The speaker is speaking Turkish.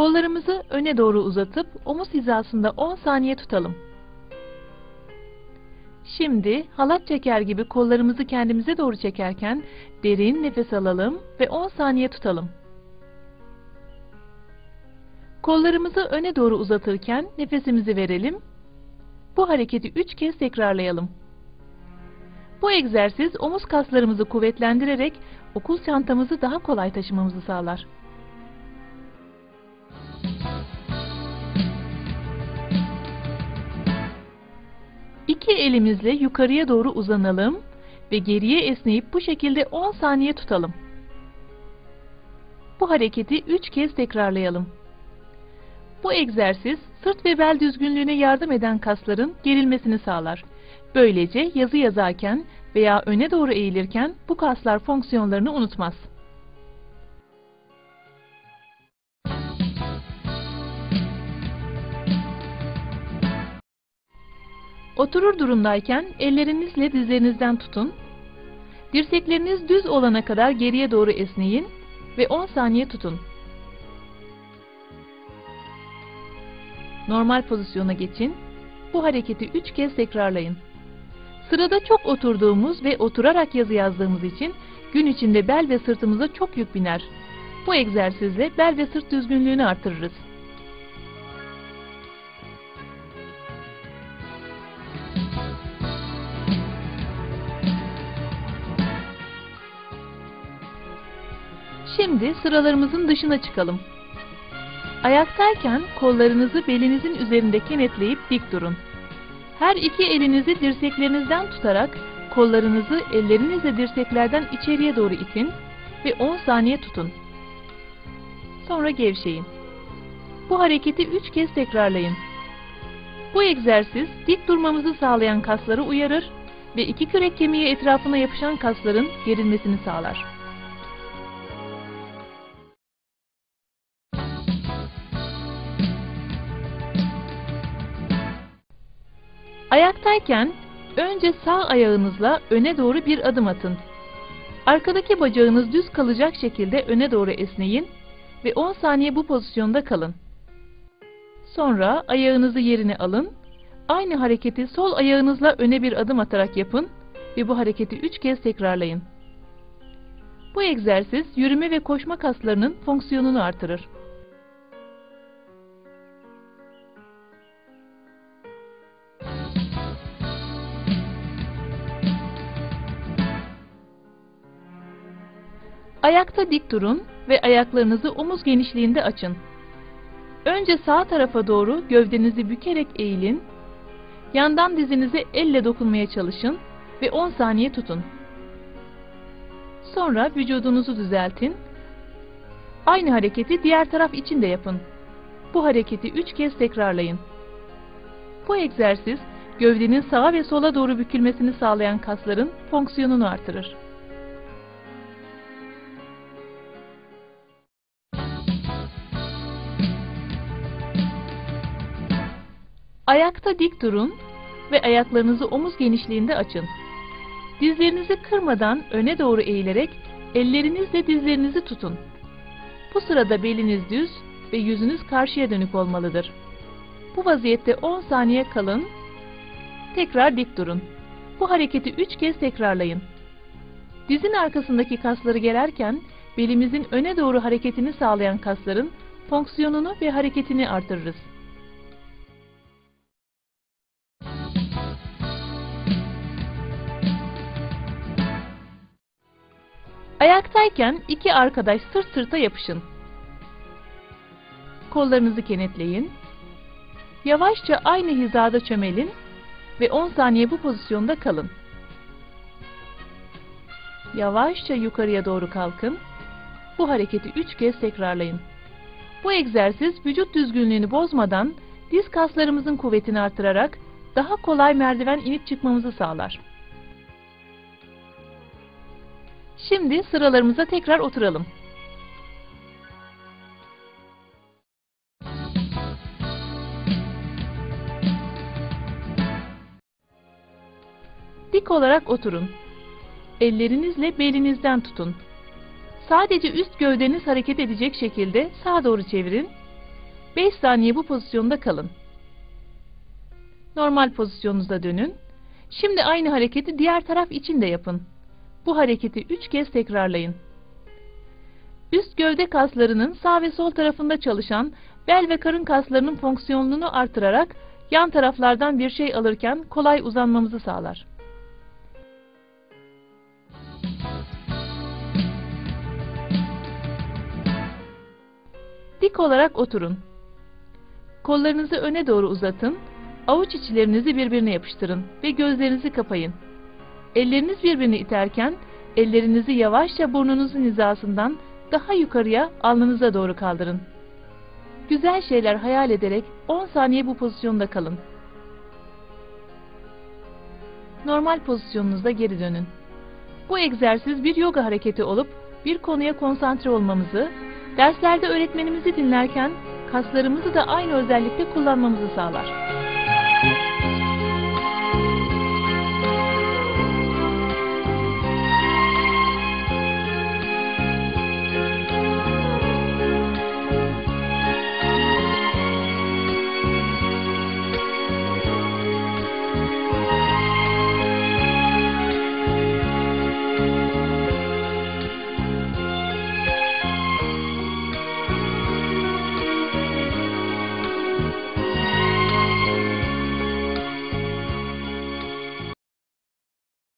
Kollarımızı öne doğru uzatıp omuz hizasında 10 saniye tutalım. Şimdi halat çeker gibi kollarımızı kendimize doğru çekerken derin nefes alalım ve 10 saniye tutalım. Kollarımızı öne doğru uzatırken nefesimizi verelim. Bu hareketi 3 kez tekrarlayalım. Bu egzersiz omuz kaslarımızı kuvvetlendirerek okul çantamızı daha kolay taşımamızı sağlar. İki elimizle yukarıya doğru uzanalım ve geriye esneyip bu şekilde 10 saniye tutalım. Bu hareketi 3 kez tekrarlayalım. Bu egzersiz sırt ve bel düzgünlüğüne yardım eden kasların gerilmesini sağlar. Böylece yazı yazarken veya öne doğru eğilirken bu kaslar fonksiyonlarını unutmaz. Oturur durumdayken ellerinizle dizlerinizden tutun. Dirsekleriniz düz olana kadar geriye doğru esneyin ve 10 saniye tutun. Normal pozisyona geçin. Bu hareketi 3 kez tekrarlayın. Sırada çok oturduğumuz ve oturarak yazı yazdığımız için gün içinde bel ve sırtımıza çok yük biner. Bu egzersizle bel ve sırt düzgünlüğünü artırırız. Şimdi sıralarımızın dışına çıkalım. Ayaktayken kollarınızı belinizin üzerinde kenetleyip dik durun. Her iki elinizi dirseklerinizden tutarak kollarınızı ellerinizle dirseklerden içeriye doğru itin ve 10 saniye tutun. Sonra gevşeyin. Bu hareketi 3 kez tekrarlayın. Bu egzersiz dik durmamızı sağlayan kasları uyarır ve iki kürek kemiği etrafına yapışan kasların gerilmesini sağlar. Ayaktayken önce sağ ayağınızla öne doğru bir adım atın. Arkadaki bacağınız düz kalacak şekilde öne doğru esneyin ve 10 saniye bu pozisyonda kalın. Sonra ayağınızı yerine alın. Aynı hareketi sol ayağınızla öne bir adım atarak yapın ve bu hareketi 3 kez tekrarlayın. Bu egzersiz yürüme ve koşma kaslarının fonksiyonunu artırır. Ayakta dik durun ve ayaklarınızı omuz genişliğinde açın. Önce sağ tarafa doğru gövdenizi bükerek eğilin. Yandan dizinize elle dokunmaya çalışın ve 10 saniye tutun. Sonra vücudunuzu düzeltin. Aynı hareketi diğer taraf için de yapın. Bu hareketi 3 kez tekrarlayın. Bu egzersiz gövdenin sağa ve sola doğru bükülmesini sağlayan kasların fonksiyonunu artırır. Ayakta dik durun ve ayaklarınızı omuz genişliğinde açın. Dizlerinizi kırmadan öne doğru eğilerek ellerinizle dizlerinizi tutun. Bu sırada beliniz düz ve yüzünüz karşıya dönük olmalıdır. Bu vaziyette 10 saniye kalın. Tekrar dik durun. Bu hareketi 3 kez tekrarlayın. Dizin arkasındaki kasları gererken belimizin öne doğru hareketini sağlayan kasların fonksiyonunu ve hareketini artırırız. Ayaktayken iki arkadaş sırt sırta yapışın. Kollarınızı kenetleyin. Yavaşça aynı hizada çömelin ve 10 saniye bu pozisyonda kalın. Yavaşça yukarıya doğru kalkın. Bu hareketi 3 kez tekrarlayın. Bu egzersiz vücut düzgünlüğünü bozmadan diz kaslarımızın kuvvetini artırarak daha kolay merdiven inip çıkmamızı sağlar. Şimdi sıralarımıza tekrar oturalım. Dik olarak oturun. Ellerinizle belinizden tutun. Sadece üst gövdeniz hareket edecek şekilde sağa doğru çevirin 5 saniye bu pozisyonda kalın. Normal pozisyonunuza dönün. Şimdi aynı hareketi diğer taraf için de yapın. Bu hareketi 3 kez tekrarlayın. Üst gövde kaslarının sağ ve sol tarafında çalışan bel ve karın kaslarının fonksiyonunu artırarak yan taraflardan bir şey alırken kolay uzanmamızı sağlar. Dik olarak oturun. Kollarınızı öne doğru uzatın, avuç içlerinizi birbirine yapıştırın ve gözlerinizi kapayın. Elleriniz birbirini iterken, ellerinizi yavaşça burnunuzun hizasından daha yukarıya alnınıza doğru kaldırın. Güzel şeyler hayal ederek 10 saniye bu pozisyonda kalın. Normal pozisyonunuzda geri dönün. Bu egzersiz bir yoga hareketi olup bir konuya konsantre olmamızı, derslerde öğretmenimizi dinlerken kaslarımızı da aynı özellikle kullanmamızı sağlar.